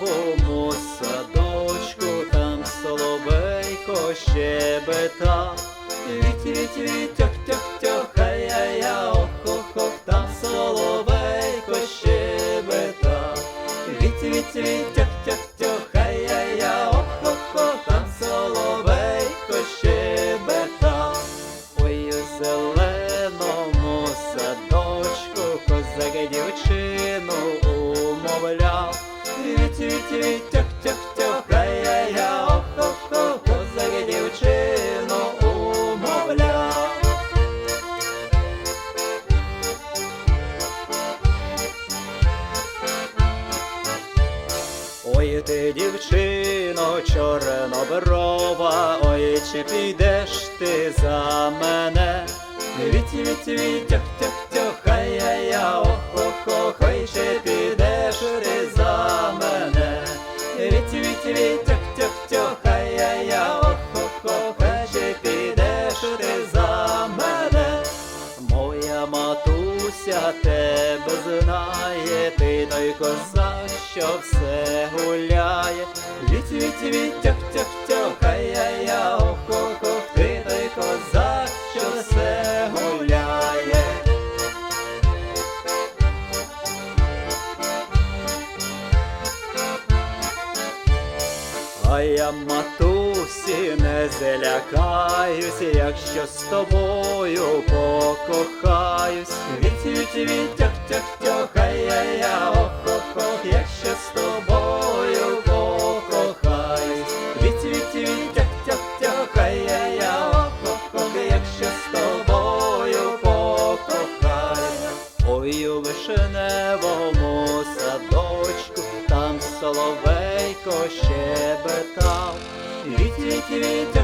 вербовому садочку, там соловейко щебета. Вітя віть, віть, тьох, тьох, хай я я ох, ох, ох, там соловейко щебета. Віть, віть, віть, тьо тьох, хай я я ох. Ой, ти, дівчино, чорноброва, ой, чи підеш ти за мене? Віть, віть, віть, Віть, тьох, тьох, тьох, ой, чи підеш ти за мене? Моя матуся тебе знає, ти той козак, що все гуляє. Віть, віть, віть, тьох, тьох, тьох, ай-яй-я, ох, ох, я матусі не злякаюсь, якщо з тобою покохаюсь. Віть, віть, віть, тьох, тьох, тьох, ай-яй-я, ох, ох, ох, якщо з тобою покохаюсь. Віть, віть, віть, тьох, тьох, тьох, ай-яй-я, ох, ох, ох, якщо з тобою покохаюсь. Ой, у вишневому садочку, там соловейко щебетав. Віть, від.